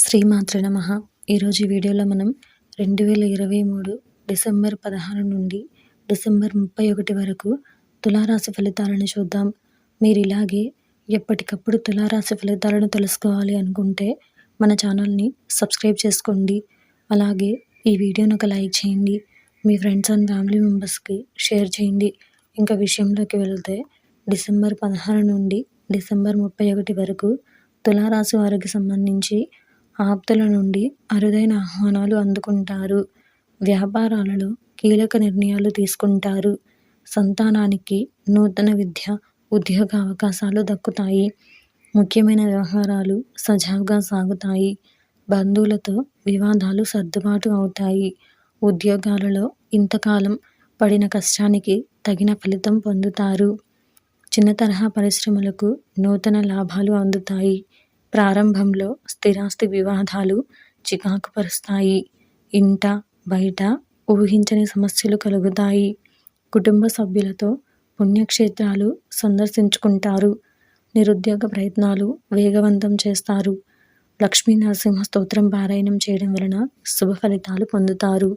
శ్రీమాతృ నమ. ఈరోజు వీడియోలో మనం రెండు వేల ఇరవై మూడు డిసెంబర్ పదహారు నుండి డిసెంబర్ ముప్పై ఒకటి వరకు తులారాశి ఫలితాలను చూద్దాం. మీరు ఇలాగే ఎప్పటికప్పుడు తులారాశి ఫలితాలను తెలుసుకోవాలి అనుకుంటే మన ఛానల్ని సబ్స్క్రైబ్ చేసుకోండి. అలాగే ఈ వీడియోను ఒక లైక్ చేయండి. మీ ఫ్రెండ్స్ అండ్ ఫ్యామిలీ మెంబర్స్కి షేర్ చేయండి. ఇంకా విషయంలోకి వెళితే డిసెంబర్ పదహారు నుండి డిసెంబర్ ముప్పై ఒకటి వరకు తులారాశి వారికి సంబంధించి ఆప్తుల నుండి అరుదైన ఆహ్వానాలు అందుకుంటారు. వ్యాపారాలలో కీలక నిర్ణయాలు తీసుకుంటారు. సంతానానికి నూతన విద్య ఉద్యోగ అవకాశాలు దక్కుతాయి. ముఖ్యమైన వ్యవహారాలు సజావుగా సాగుతాయి. బంధువులతో వివాదాలు సర్దుబాటు అవుతాయి. ఉద్యోగాలలో ఇంతకాలం పడిన కష్టానికి తగిన ఫలితం పొందుతారు. చిన్న తరహా పరిశ్రమలకు నూతన లాభాలు అందుతాయి. ప్రారంభంలో స్థిరాస్తి వివాదాలు చికాకు పరుస్తాయి ఇంట బయట ఊహించని సమస్యలు కలుగుతాయి. కుటుంబ సభ్యులతో పుణ్యక్షేత్రాలు సందర్శించుకుంటారు. నిరుద్యోగ ప్రయత్నాలు వేగవంతం చేస్తారు. లక్ష్మీ నరసింహ స్తోత్రం పారాయణం చేయడం వలన శుభ ఫలితాలు పొందుతారు.